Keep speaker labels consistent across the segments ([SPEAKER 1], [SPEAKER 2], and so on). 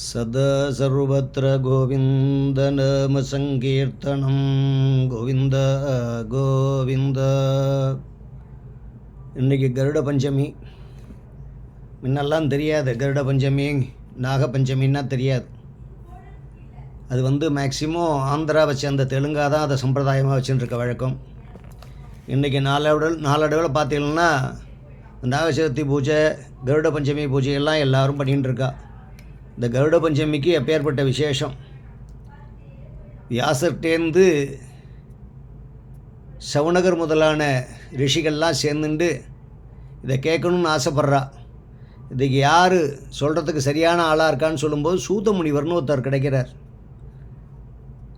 [SPEAKER 1] सदा सर्वत्र गोविन्दनामसङ्कीर्तनं கோவிந்த கோவிந்த இன்றைக்கி கருட பஞ்சமி முன்னெல்லாம் தெரியாது கருட பஞ்சமி நாக பஞ்சமின்னா தெரியாது அது வந்து மேக்சிமம் ஆந்திராவை சேர்ந்த தெலுங்கா தான் அதை சம்பிரதாயமாக வச்சுட்டுருக்க வழக்கம் இன்றைக்கி நாளடைவில் நாளடைவில் பார்த்தீங்கன்னா நாகசதுர்த்தி பூஜை கருட பஞ்சமி பூஜை எல்லாம் எல்லாரும் பண்ணிகிட்டு இருக்கா இந்த கருட பஞ்சமிக்கு எப்பேற்பட்ட விசேஷம். வியாசர்டேந்து சவுனகர் முதலான ரிஷிகள்லாம் சேர்ந்துண்டு இதை கேட்கணும்னு ஆசைப்பட்றா. இதுக்கு யார் சொல்கிறதுக்கு சரியான ஆளாக இருக்கான்னு சொல்லும்போது சூதமுனிவர்னு ஒருத்தர் கிடைக்கிறார்.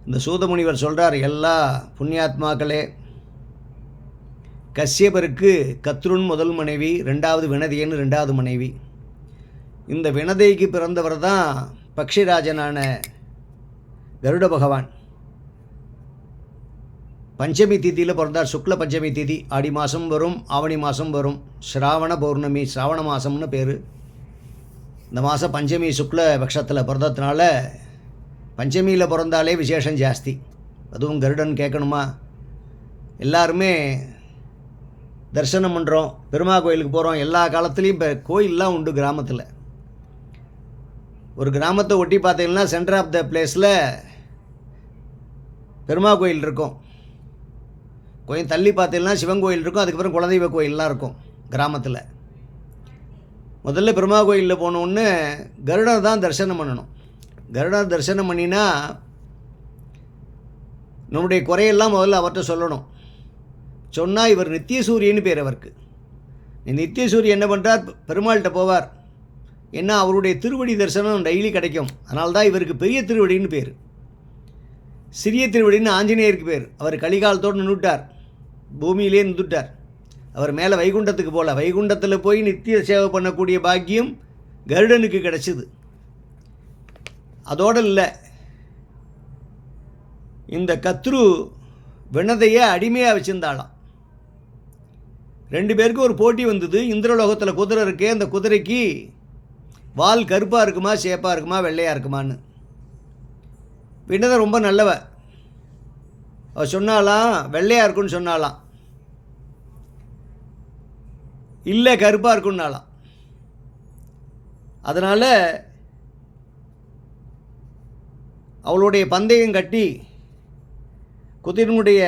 [SPEAKER 1] இந்த சூதமுனிவர் சொல்கிறார் எல்லா புண்ணியாத்மாக்களே கஷ்யபருக்கு கத்ருன் முதல் மனைவி ரெண்டாவது வினதியன்னு ரெண்டாவது மனைவி. இந்த வினதைக்கு பிறந்தவர் தான் பக்ஷிராஜனான கருட பகவான். பஞ்சமி திதியில் பிறந்தார். சுக்ல பஞ்சமி திதி. ஆடி மாதம் வரும் ஆவணி மாதம் வரும். ஸ்ராவண பௌர்ணமி ஸ்ராவண மாதம்னு பேர். இந்த மாதம் பஞ்சமி சுக்ல பட்சத்தில் பிறந்ததுனால பஞ்சமியில் பிறந்தாலே விசேஷம் ஜாஸ்தி. அதுவும் கருடன் கேட்கணுமா? எல்லாருமே தரிசனம் பண்ணுறோம் பெருமா கோயிலுக்கு போகிறோம் எல்லா காலத்துலேயும் இப்போ கோயிலெலாம் உண்டு கிராமத்தில். ஒரு கிராமத்தை ஒட்டி பார்த்தீங்கன்னா சென்டர் ஆஃப் த பிளேஸில் பெருமா கோயில் இருக்கும். கொஞ்சம் தள்ளி பார்த்தீங்கன்னா சிவன் கோயில் இருக்கும். அதுக்கப்புறம் குலதெய்வ கோயிலெலாம் இருக்கும் கிராமத்தில். முதல்ல பெருமா கோயிலில் போனோன்னு கருடர் தான் தரிசனம் பண்ணணும். கருடர் தரிசனம் பண்ணினா நம்முடைய குறையெல்லாம் முதல்ல அவர்கிட்ட சொல்லணும். சொன்னால் இவர் நித்தியசூரியன்னு பேர் அவருக்கு. நித்தியசூரியன் என்ன பண்ணுறார் பெருமாள்கிட்ட போவார். ஏன்னா அவருடைய திருவடி தரிசனம் டெய்லி கிடைக்கும். அதனால தான் இவருக்கு பெரிய திருவடின்னு பேர். சிறிய திருவடின்னு ஆஞ்சநேயருக்கு பேர். அவர் கலிகாலத்தோடு நின்றுட்டார். பூமியிலே நின்றுட்டார். அவர் மேலே வைகுண்டத்துக்கு போகல வைகுண்டத்தில் போய் நித்திய சேவை பண்ணக்கூடிய பாக்கியம் கருடனுக்கு கிடச்சிது. அதோடு இல்லை இந்த கத்ரு வினதையை அடிமையாக வச்சுருந்தாளாம். ரெண்டு பேருக்கும் ஒரு போட்டி வந்தது. இந்திரலோகத்தில் குதிரை இருக்கே அந்த குதிரைக்கு வால் கருப்பாக இருக்குமா சேப்பாக இருக்குமா வெள்ளையாக இருக்குமான்னு. விண்ணதம் ரொம்ப நல்லவ. அவள் சொன்னாலாம் வெள்ளையாக இருக்குன்னு சொன்னாலாம். இல்லை கருப்பாக இருக்குன்னாலாம் அதனால் அவளுடைய பந்தயம் கட்டி குதிரனுடைய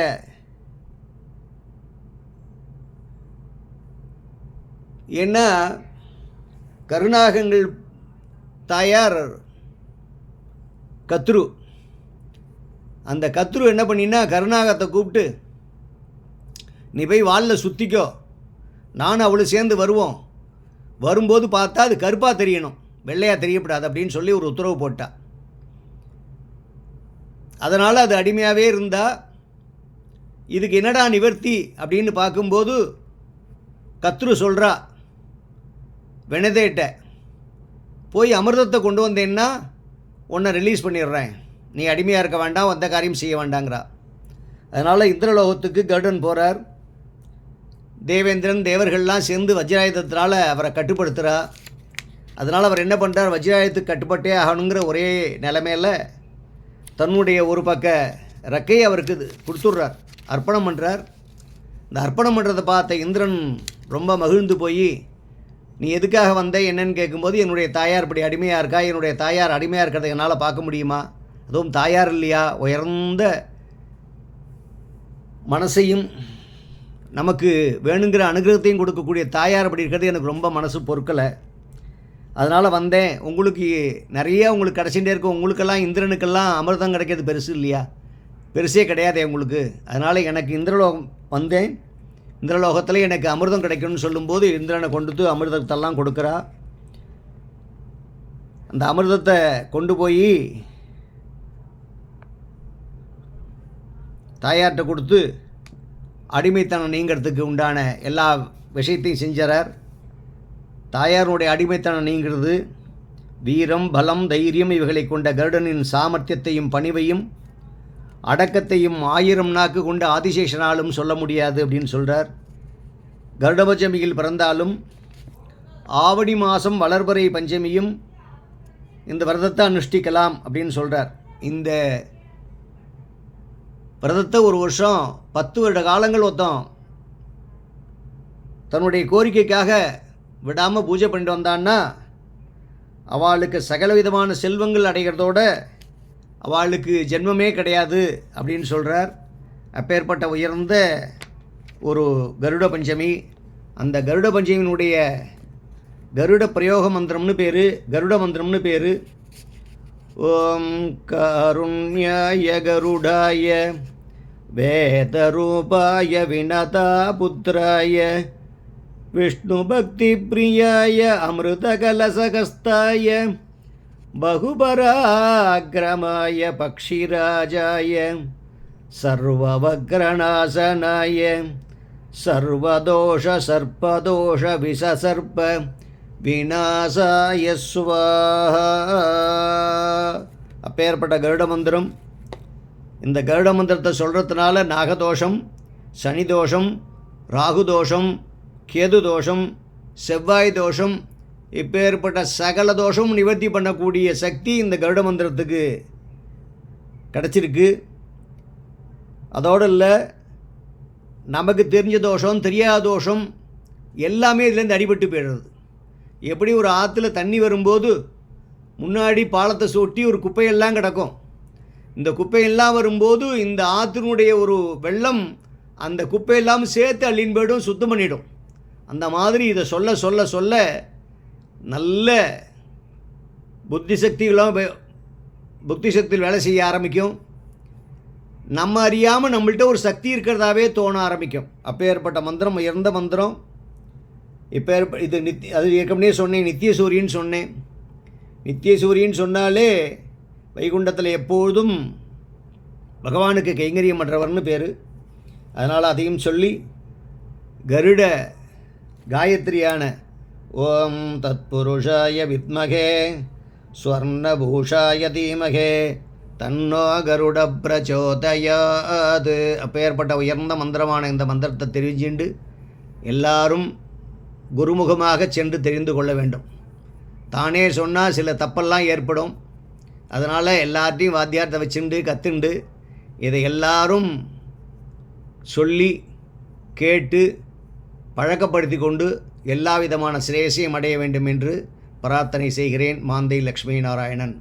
[SPEAKER 1] ஏன்னா கருணாகங்கள் தாயார் கத்ரு. அந்த கத்ரு என்ன பண்ணினா கருணாகத்தை கூப்பிட்டு நீ போய் வாலில் சுற்றிக்கோ நானும் அவளும் சேர்ந்து வருவோம். வரும்போது பார்த்தா அது கருப்பாக தெரியணும். வெள்ளையாக தெரியப்படாது அப்படின்னு சொல்லி ஒரு உத்தரவு போட்டா. அதனால் அது அடிமையாகவே இருந்தால் இதுக்கு என்னடா நிவர்த்தி? அப்படின்னு பார்க்கும்போது கத்ரு சொல்கிறா வெனதேட்ட போய் அமிர்தத்தை கொண்டு வந்தேன்னா உன்னை ரிலீஸ் பண்ணிடுறேன். நீ அடிமையாக இருக்க வேண்டாம் வந்த காரியம் செய்ய வேண்டாங்கிறா. அதனால் இந்திரலோகத்துக்கு கருடன் போகிறார் தேவேந்திரன் தேவர்கள்லாம் சேர்ந்து வஜ்ராயுதத்தினால் அவரை கட்டுப்படுத்துகிறா அதனால் அவர் என்ன பண்ணுறார் வஜ்ராயுதத்துக்கு கட்டுப்பட்டே ஆகணுங்கிற ஒரே நிலைமையில் தன்னுடைய ஒரு பக்க ரெக்கையை அவருக்கு கொடுத்துட்றார். அர்ப்பணம் பண்ணுறார் இந்த அர்ப்பணம் பண்ணுறதை பார்த்த இந்திரன் ரொம்ப மகிழ்ந்து போய் நீ எதுக்காக வந்த? என்னன்னு கேட்கும்போது என்னுடைய தாயார் இப்படி அடிமையாக இருக்கா? என்னுடைய தாயார் அடிமையாக இருக்கிறத என்னால் பார்க்க முடியுமா? அதுவும் தாயார் இல்லையா? உயர்ந்த மனசையும் நமக்கு வேணுங்கிற அனுகிரகத்தையும் கொடுக்கக்கூடிய தாயார் அப்படி இருக்கிறது எனக்கு ரொம்ப மனசு பொறுக்கலை. அதனால் வந்தேன். உங்களுக்கு நிறைய உங்களுக்கு கிடச்சிட்டே இருக்கும். உங்களுக்கெல்லாம் இந்திரனுக்கெல்லாம் அமிர்தம் கிடைக்கிறது பெருசு இல்லையா? பெருசே கிடையாதே உங்களுக்கு. அதனால் எனக்கு இந்திரலோகம் வந்தேன். இந்திரலோகத்தில் எனக்கு அமிர்தம் கிடைக்கும்னு சொல்லும்போது இந்திரனை கொண்டு அமிர்தத்தெல்லாம் கொடுக்குறா. அந்த அமிர்தத்தை கொண்டு போய் தாயார்கிட்ட கொடுத்து அடிமைத்தனம் நீங்கிறதுக்கு உண்டான எல்லா விஷயத்தையும் செஞ்சார் தாயாருடைய அடிமைத்தனம் நீங்கிறது வீரம் பலம் தைரியம் இவைகளை கொண்ட கருடனின் சாமர்த்தியத்தையும் பணிவையும் அடக்கத்தையும் ஆயிரம் நாக்கு கொண்ட ஆதிசேஷனாலும் சொல்ல முடியாது அப்படின்னு சொல்கிறார் கருடபஞ்சமியில் பிறந்தாலும் ஆவணி மாதம் வளர்பறை பஞ்சமியும் இந்த விரதத்தை அனுஷ்டிக்கலாம் அப்படின்னு சொல்கிறார் இந்த விரதத்தை ஒரு வருஷம் பத்து வருட காலங்கள் ஒருத்தன் தன்னுடைய கோரிக்கைக்காக விடாமல் பூஜை பண்ணிட்டு வந்தான்னா அவளுக்கு சகல விதமான செல்வங்கள் அடைகிறதோட அவளுக்கு ஜென்மமே கிடையாது அப்படின்னு சொல்கிறார் அப்பேற்பட்ட உயர்ந்த ஒரு கருட பஞ்சமி. அந்த கருட பஞ்சமியினுடைய கருட பிரயோக மந்திரம்னு பேர் கருட மந்திரம்னு பேர். ஓம் கருண்யாய கருடாய வேதரூபாய வினதா புத்திராய விஷ்ணு பக்தி பிரியாய அமிர்தகலசகஸ்தாய बहुपराक्रमाय पक्षिराजाय सर्ववग्रणासनाय सर्वदोषसर्पदोषविससर्प விநாசாய ஸ்வாஹா அப்பேற்பட்ட கருட மந்திரம் இந்த கருட மந்திரத்தை சொல்கிறதுனால நாகதோஷம் சனி தோஷம் ராகு தோஷம் கேது தோஷம் செவ்வாய் தோஷம் இப்பேற்பட்ட சகல தோஷமும் நிவர்த்தி பண்ணக்கூடிய சக்தி இந்த கருட மந்திரத்துக்கு கிடச்சிருக்கு. அதோடு இல்லை நமக்கு தெரிஞ்ச தோஷம் தெரியாத தோஷம் எல்லாமே இதுலேருந்து அடிபட்டு போயிடுறது. எப்படி ஒரு ஆற்றுல தண்ணி வரும்போது முன்னாடி பாலத்தை சொட்டி ஒரு குப்பையெல்லாம் கிடக்கும். இந்த குப்பையெல்லாம் வரும்போது இந்த ஆற்றினுடைய ஒரு வெள்ளம் அந்த குப்பையெல்லாம் சேர்த்து அள்ளின் போயிடும் சுத்தம் பண்ணிடும். அந்த மாதிரி இதை சொல்ல சொல்ல சொல்ல நல்ல புத்தி சக்திகளும் புத்தி சக்தியில் வேலை செய்ய ஆரம்பிக்கும். நம்ம அறியாமல் நம்மள்கிட்ட ஒரு சக்தி இருக்கிறதாவே தோண ஆரம்பிக்கும். அப்பேற்பட்ட மந்திரம் உயர்ந்த மந்திரம். இப்போ இது நித்தி அது ஏற்கனவே சொன்னேன் நித்திய சூரியன் சொன்னேன். நித்திய சூரியன் சொன்னாலே வைகுண்டத்தில் எப்பொழுதும் பகவானுக்கு கைங்கரியம் பண்ணுறவர்னு பேர். அதனால் அதையும் சொல்லி கருட காயத்ரியான ஓம் தத்புருஷாய வித்மகே ஸ்வர்ணபூஷாய தீமகே தன்னோ கருட பிரச்சோதயாது. அப்பேற்பட்ட உயர்ந்த மந்திரமான இந்த மந்திரத்தை தெரிஞ்சுண்டு எல்லாரும் குருமுகமாக சென்று தெரிந்து கொள்ள வேண்டும். தானே சொன்னால் சில தப்பெல்லாம் ஏற்படும். அதனால் எல்லார்ட்டையும் வாத்தியார்த்தை வச்சுண்டு கத்துண்டு இதை எல்லாரும் சொல்லி கேட்டு பழக்கப்படுத்தி கொண்டு எல்லா விதமான சிரேசையும் அடைய வேண்டும் என்று பிரார்த்தனை செய்கிறேன் மாந்தை லக்ஷ்மி நாராயணன்.